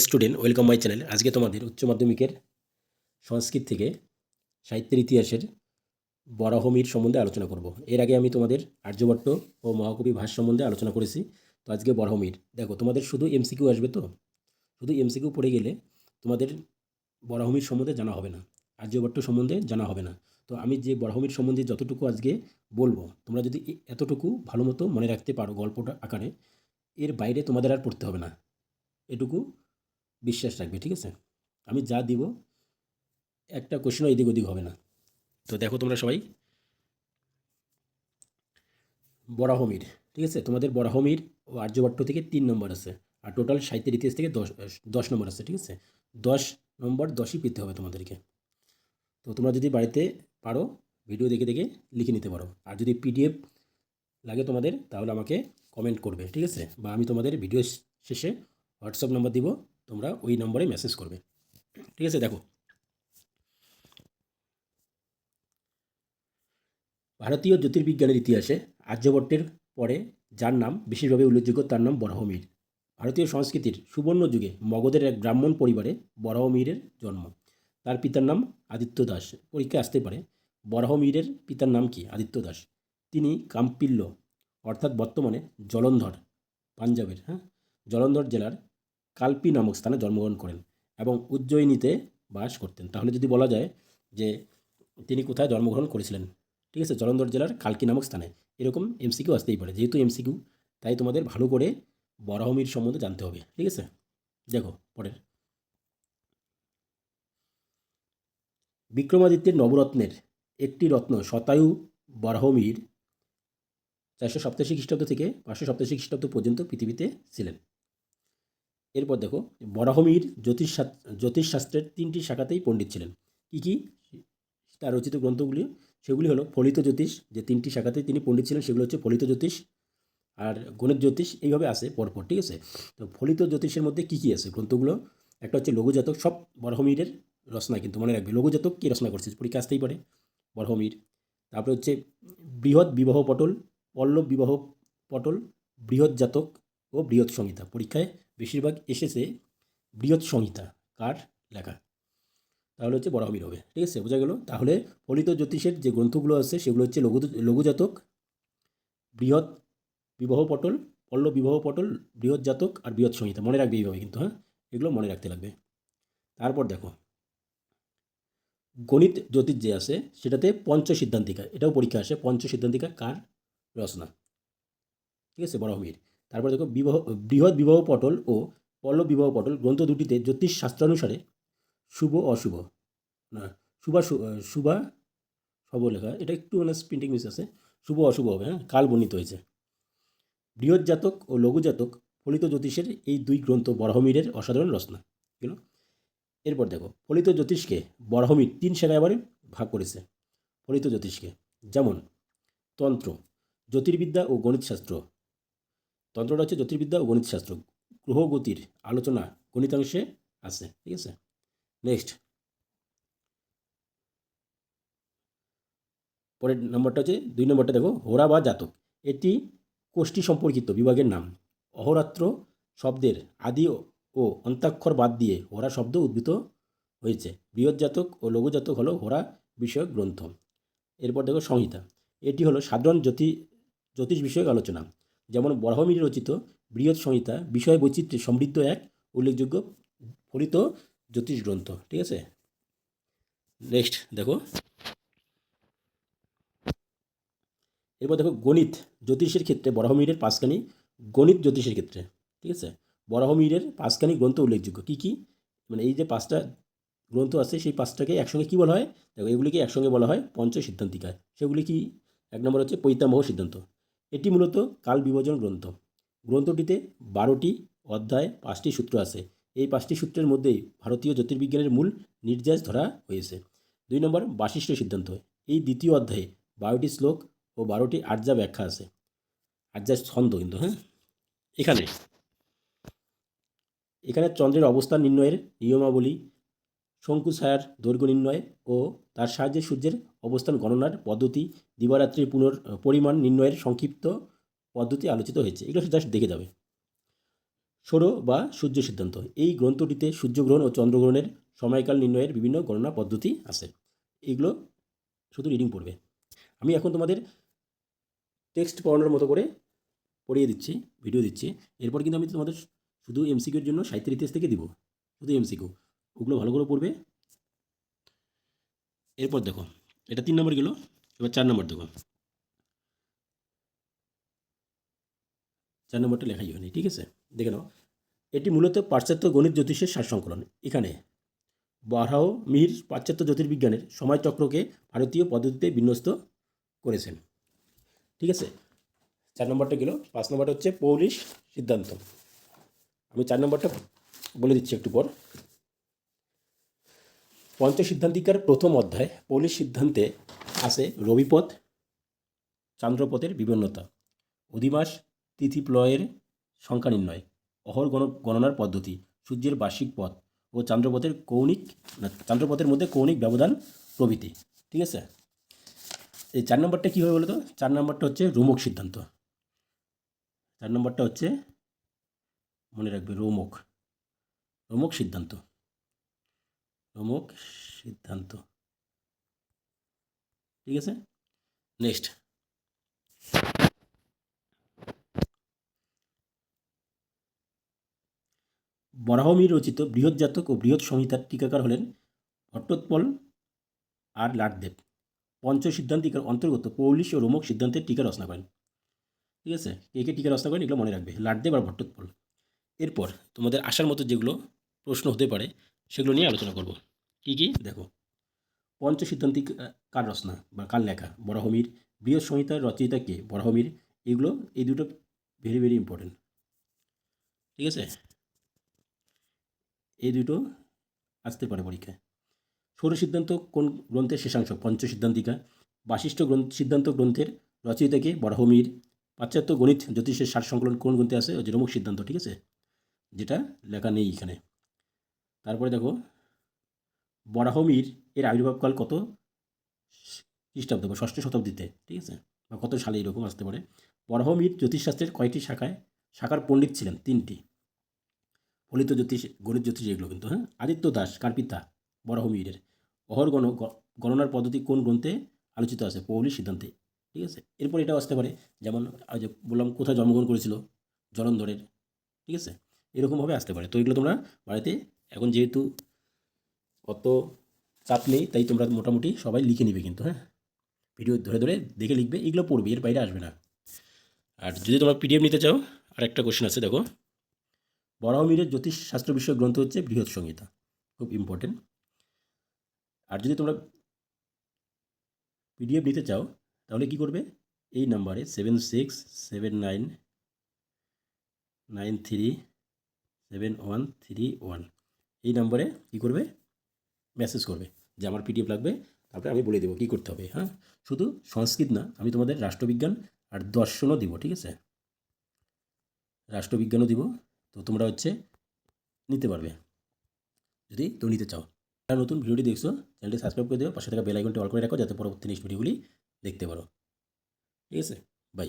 Student welcome my channel আজকে তোমাদের উচ্চ মাধ্যমিকের সংস্কৃত থেকে সাহিত্যের ইতিহাসের বরাহমির সম্বন্ধে আলোচনা করব। এর আগে আমি তোমাদের আর্যভট্ট ও মহাকবি ভাস সম্বন্ধে আলোচনা করেছি। তো আজকে বরাহমির। দেখো, তোমাদের শুধু এমসিকিউ আসবে তো? শুধু এমসিকিউ পড়ে গেলে তোমাদের বরাহমির সম্বন্ধে জানা হবে না। আর্যভট্ট সম্বন্ধে জানা হবে না। তো আমি যে বরাহমির সম্বন্ধে যতটুকু আজকে বলব, তোমরা যদি এতটুকু ভালো মতো মনে রাখতে পারো গল্পটা আকারে, এর বাইরে তোমাদের আর পড়তে হবে না। এটুকু বিশ্বাস রাখবে, ঠিক আছে? আমি যা দিব, একটা কোশ্চেনও এদিক ওদিক হবে না। তো দেখো তোমরা সবাই। বরাহমির, ঠিক আছে? তোমাদের বরাহমির ও আর্যভট্ট থেকে তিন নম্বর আছে। আর টোটাল সাহিত্যের ইতিহাস থেকে দশ দশ নম্বর আছে, ঠিক আছে? দশ নম্বর দশই পেতে হবে তোমাদেরকে। তো তোমরা যদি বাড়িতে পারো ভিডিও দেখে দেখে লিখে নিতে পারো। আর যদি পিডিএফ লাগে তোমাদের, তাহলে আমাকে কমেন্ট করবে, ঠিক আছে? বা আমি তোমাদের ভিডিও শেষে হোয়াটসঅ্যাপ নাম্বার দিব। তোমরা ওই নম্বরে মেসেজ করবে। ঠিক আছে, দেখো। ভারতীয় জ্যোতির্বিজ্ঞানের ইতিহাসে আর্যভট্টের পরে যার নাম বিশেষভাবে উল্লেখযোগ্য, তার নাম বরাহমির ভারতীয় সংস্কৃতির সুবর্ণ যুগে মগধের এক ব্রাহ্মণ পরিবারে বরাহমিরের জন্ম। তার পিতার নাম আদিত্য দাস। পরীক্ষায় আসতে পারে বরাহমিরের পিতার নাম কি? আদিত্য দাস। তিনি কাম্পিল্য অর্থাৎ বর্তমানে জলন্ধর, পাঞ্জাবের হ্যাঁ? জলন্ধর জেলার কালপি নামক স্থানে জন্মগ্রহণ করেন এবং উজ্জয়িনীতে বাস করতেন। তাহলে যদি বলা যায় যে তিনি কোথায় জন্মগ্রহণ করেছিলেন? ঠিক আছে জলন্ধর জেলার কালকি নামক স্থানে। এরকম এমসিকিউ আসতেই পারে। যেহেতু এমসিকিউ, তাই তোমাদের ভালো করে বরাহমির সম্বন্ধে জানতে হবে। ঠিক আছে? দেখো, পরের। বিক্রমাদিত্যের নবরত্নের একটি রত্ন শতায়ু বরাহমির চারশো সপ্তাশি খ্রিস্টাব্দ থেকে পাঁচশো সপ্তাশি খ্রিস্টাব্দ পর্যন্ত পৃথিবীতে ছিলেন। এরপর দেখো, বরাহমির জ্যোতিষ জ্যোতিষশাস্ত্রের তিনটি শাখাতেই পণ্ডিত ছিলেন। কি কি? তার রচিত গ্রন্থগুলি, সেগুলি হলো ফলিত জ্যোতিষ, যে তিনটি শাখাতেই তিনি পণ্ডিত ছিলেন, সেগুলো হচ্ছে ফলিত জ্যোতিষ আর গণিত জ্যোতিষ, এইভাবে আসে পরপর, ঠিক আছে? তো ফলিত জ্যোতিষের মধ্যে কী কী আছে? গ্রন্থগুলো, একটা হচ্ছে লঘুজাতক, সব বরহমিরের রচনা কিন্তু মনে রাখবে। লঘুজাতক কী রচনা করছে? পরীক্ষা আসতেই পারে। বরহমির, তারপরে হচ্ছে বৃহৎ বিবাহ পটল, পল্লব বিবাহ পটল, বৃহৎ জাতক ও বৃহৎ সংহিতা। পরীক্ষায় বেশিরভাগ এসেছে বৃহৎ সংহিতা, কার? লেখা। তাহলে হচ্ছে বরাহমির হবে, ঠিক আছে? বোঝা গেল? তাহলে ফলিত জ্যোতিষের যে গ্রন্থগুলো আছে, সেগুলো হচ্ছে লঘু, লঘুজাতক, বৃহৎ বিবাহ পটল পল্লব বিবাহ পটল, বৃহৎ জাতক আর বৃহৎ সংহিতা। মনে রাখবে এইভাবে কিন্তু হ্যাঁ? এগুলো মনে রাখতে লাগবে। তারপর দেখো, গণিত জ্যোতিষ যে আছে, সেটাতে পঞ্চ সিদ্ধান্তিকা এটাও পরীক্ষা আসে পঞ্চ সিদ্ধান্তিকা কার? রচনা। ঠিক আছে? বরাহমির তারপর দেখো বিবাহ, বৃহৎ বিবাহ পটল ও পল্লব বিবাহ পটল গ্রন্থ দুটিতে জ্যোতিষ শাস্ত্রানুসারে শুভ, অশুভ। না, শুভা শুভা শুভ লেখা। এটা একটু মানে প্রিন্টিং মিস আছে। শুভ, অশুভ হবে হ্যাঁ? কাল বর্ণিত হয়েছে। বৃহৎ জাতক ও লঘুজাতক ফলিত জ্যোতিষের এই দুই গ্রন্থ বরাহমিরের অসাধারণ রচনা। গেল এরপর দেখো, ফলিত জ্যোতিষকে বরাহমির তিন আবার ভাগ করেছে ফলিত জ্যোতিষকে। যেমন তন্ত্র, জ্যোতির্বিদ্যা ও গণিতশাস্ত্র। তন্ত্রটা হচ্ছে জ্যোতির্বিদ্যা ও গণিতশাস্ত্র। গ্রহগতির আলোচনা গণিতাংশে আছে, ঠিক আছে? নেক্সট পরের নম্বরটা হচ্ছে, দুই নম্বরটা দেখো হোরা বা জাতক। এটি কোষ্ঠী সম্পর্কিত বিভাগের নাম। অহরাত্র শব্দের আদি ও অন্তাক্ষর বাদ দিয়ে হোরা শব্দ উদ্ভূত হয়েছে। বৃহৎ জাতক ও লঘুজাতক হলো হোরা বিষয়ক গ্রন্থ। এরপর দেখো সংহিতা। এটি হলো সাধারণ জ্যোতি জ্যোতিষ বিষয়ক আলোচনা। যেমন বরাহমির রচিত বৃহৎ সংহিতা, বিষয় বৈচিত্র্যে সমৃদ্ধ এক উল্লেখযোগ্য ফলিত জ্যোতিষ গ্রন্থ। ঠিক আছে? নেক্সট দেখো। এরপর দেখো, গণিত জ্যোতিষের ক্ষেত্রে বরাহমিরের পাঁচখানি গণিত জ্যোতিষের ক্ষেত্রে। ঠিক আছে? বরাহমিরের পাঁচখানি গ্রন্থ উল্লেখযোগ্য। কী কী? মানে এই যে পাঁচটা গ্রন্থ আছে, সেই পাঁচটাকে একসঙ্গে কী বলা হয়? দেখো, এগুলিকে একসঙ্গে বলা হয় পঞ্চ সিদ্ধান্তিকা সেগুলি কি? এক নম্বর হচ্ছে পৈতামহ সিদ্ধান্ত। এটি মূলত কাল বিভাজন গ্রন্থ। গ্রন্থটিতে বারোটি অধ্যায়, পাঁচটি সূত্র আছে। এই পাঁচটি সূত্রের মধ্যেই ভারতীয় জ্যোতির্বিজ্ঞানের মূল নির্যাস ধরা হয়েছে। দুই নম্বর বাশিষ্ঠ সিদ্ধান্ত। এই দ্বিতীয় অধ্যায়ে বারোটি শ্লোক ও বারোটি আর্যা ব্যাখ্যা আছে। আর্যা ছন্দ কিন্তু হ্যাঁ? এখানে এখানে চন্দ্রের অবস্থান নির্ণয়ের নিয়মাবলী শঙ্কু ছায়ার দৈর্ঘ্য নির্ণয় ও তার সাহায্যে সূর্যের অবস্থান গণনার পদ্ধতি, দিবারাত্রির পুনর পরিমাণ নির্ণয়ের সংক্ষিপ্ত পদ্ধতি আলোচিত হয়েছে। এগুলো জাস্ট দেখে যাবে। সৌর বা সূর্য সিদ্ধান্ত। এই গ্রন্থটিতে সূর্যগ্রহণ ও চন্দ্রগ্রহণের সময়কাল নির্ণয়ের বিভিন্ন গণনা পদ্ধতি আছে। এগুলো শুধু রিডিং পড়বে। আমি এখন তোমাদের টেক্সট পড়ানোর মতো করে পড়িয়ে দিচ্ছি ভিডিও দিচ্ছি। এরপর কিন্তু আমি তোমাদের শুধু এমসিকিউর জন্য সাহিত্যের ইতিহাস থেকে দিব। শুধু এমসিকিউ ওগুলো ভালো করে পড়বে। এরপর দেখো, এটা তিন নম্বর গেল, এবার চার নম্বর দেখো। চার নম্বরটা লেখাই হয়নি, ঠিক আছে? দেখে নাও। এটি মূলত পাশ্চাত্য গণিত জ্যোতিষের সারসংকলন। এখানে বারহাও মিহির পাশ্চাত্য জ্যোতির্বিজ্ঞানের সময়চক্রকে ভারতীয় পদ্ধতিতে বিন্যস্ত করেছেন। ঠিক আছে? চার নম্বরটা গেল, পাঁচ নম্বরটা হচ্ছে পৌলিশ সিদ্ধান্ত। আমি চার নম্বরটা বলে দিচ্ছি একটু পর। পঞ্চ সিদ্ধান্তিকার প্রথম অধ্যায় পৌলিশ সিদ্ধান্তে আছে রবিপথ, চান্দ্রপথের বিভিন্নতা অধিমাস তিথিপ্লয়ের সংখ্যা নির্ণয়, অহর গণ, গণনার পদ্ধতি, সূর্যের বার্ষিক পথ ও চান্দ্রপথের কৌণিক চান্দ্রপথের মধ্যে কৌণিক ব্যবধান প্রভৃতি, ঠিক আছে? এই চার নম্বরটা কী হবে বলতো? চার নম্বরটা হচ্ছে রোমক সিদ্ধান্ত। চার নম্বরটা হচ্ছে, মনে রাখবে রোমক রোমক সিদ্ধান্ত। রোমক সিদ্ধান্ত। ঠিক আছে? নেক্সট বরাহমি রচিত বৃহৎ জাতক ও বৃহৎ সংহিতার টিকাকার হলেন ভট্টোৎপল আর লাটদেব। পঞ্চ সিদ্ধান্তিকার অন্তর্গত পৌলিশ ও রোমক সিদ্ধান্তের টিকা রচনা করেন। ঠিক আছে? কে কে টিকা রচনা করেন এগুলো মনে রাখবে? লাটদেব আর ভট্টোৎপল। এরপর তোমাদের আসার মতো যেগুলো প্রশ্ন হতে পারে সেগুলো নিয়ে আলোচনা করব। কি কি? দেখো পঞ্চ সিদ্ধান্তিক কার রচনা বা কার লেখা? বরাহমির বৃহৎ সংহিতার রচয়িতা কে? বরাহমির এগুলো, এই দুটো ভেরি ভেরি ইম্পর্টেন্ট ঠিক আছে? এই দুটো আসতে পারে পরীক্ষায়। সৌর সিদ্ধান্ত কোন গ্রন্থের শেষাংশ? পঞ্চ সিদ্ধান্তিকা বাশিষ্ঠ গ্রন্থ, সিদ্ধান্ত গ্রন্থের রচয়িতাকে বরাহমির পাশ্চাত্য গণিত, জ্যোতিষের সার সংকলন কোন গ্রন্থে আছে? রোমক সিদ্ধান্ত, ঠিক আছে? যেটা লেখা নেই এখানে। তারপরে দেখো, বরাহমির এর আবির্ভাবকাল কত? খ্রিস্টাব্দ বা ষষ্ঠ শতাব্দীতে, ঠিক আছে? বা কত সালে এরকম আসতে পারে? বরাহমির জ্যোতিষশাস্ত্রের কয়টি শাখায় শাখার পণ্ডিত ছিলেন? তিনটি। ফলিত জ্যোতিষ, গণিত জ্যোতিষ এগুলো কিন্তু হ্যাঁ? আদিত্য দাস, কার পিতা? বরাহমিরের। অহরগণ গ- গণনার পদ্ধতি কোন গ্রন্থে আলোচিত আছে? পৌলি সিদ্ধান্তে, ঠিক আছে? এরপর এটাও আসতে পারে, যেমন যে বললাম কোথায় জন্মগ্রহণ করেছিল? জলন্ধরের, ঠিক আছে? এরকমভাবে আসতে পারে। তো এগুলো তোমরা বাড়িতে এখন যেহেতু অত চাপ নেই, তাই তোমরা মোটামুটি সবাই লিখে নিবে কিন্তু হ্যাঁ? ভিডিও ধরে ধরে দেখে লিখবে, এগুলো পড়বে, এর বাইরে আসবে না। আর যদি তোমরা পিডিএফ নিতে চাও আর একটা কোশ্চেন আছে, দেখো। বরাহমিরের জ্যোতিষশাস্ত্র বিষয়ক গ্রন্থ হচ্ছে বৃহৎ সংহিতা, খুব ইম্পর্টেন্ট আর যদি তোমরা পিডিএফ নিতে চাও, তাহলে কি করবে? এই নাম্বারে seven six seven nine nine three seven one three one এই নম্বরে কী করবে? মেসেজ করবে যে আমার পিডিএফ লাগবে, তারপরে আমি বলে দেবো কী করতে হবে হ্যাঁ? শুধু সংস্কৃত না, আমি তোমাদের রাষ্ট্রবিজ্ঞান আর দর্শনও দিব, ঠিক আছে? রাষ্ট্রবিজ্ঞানও দিব, তো তোমরা হচ্ছে নিতে পারবে। যদি তো নিতে চাও। যারা নতুন ভিডিওটি দেখছ, চ্যানেলটি সাবস্ক্রাইব করে দেবো পাশে থাকা বেল আইকনটি অল করে রাখো, যাতে পরবর্তী নেক্সট ভিডিওগুলি দেখতে পারো। ঠিক আছে? বাই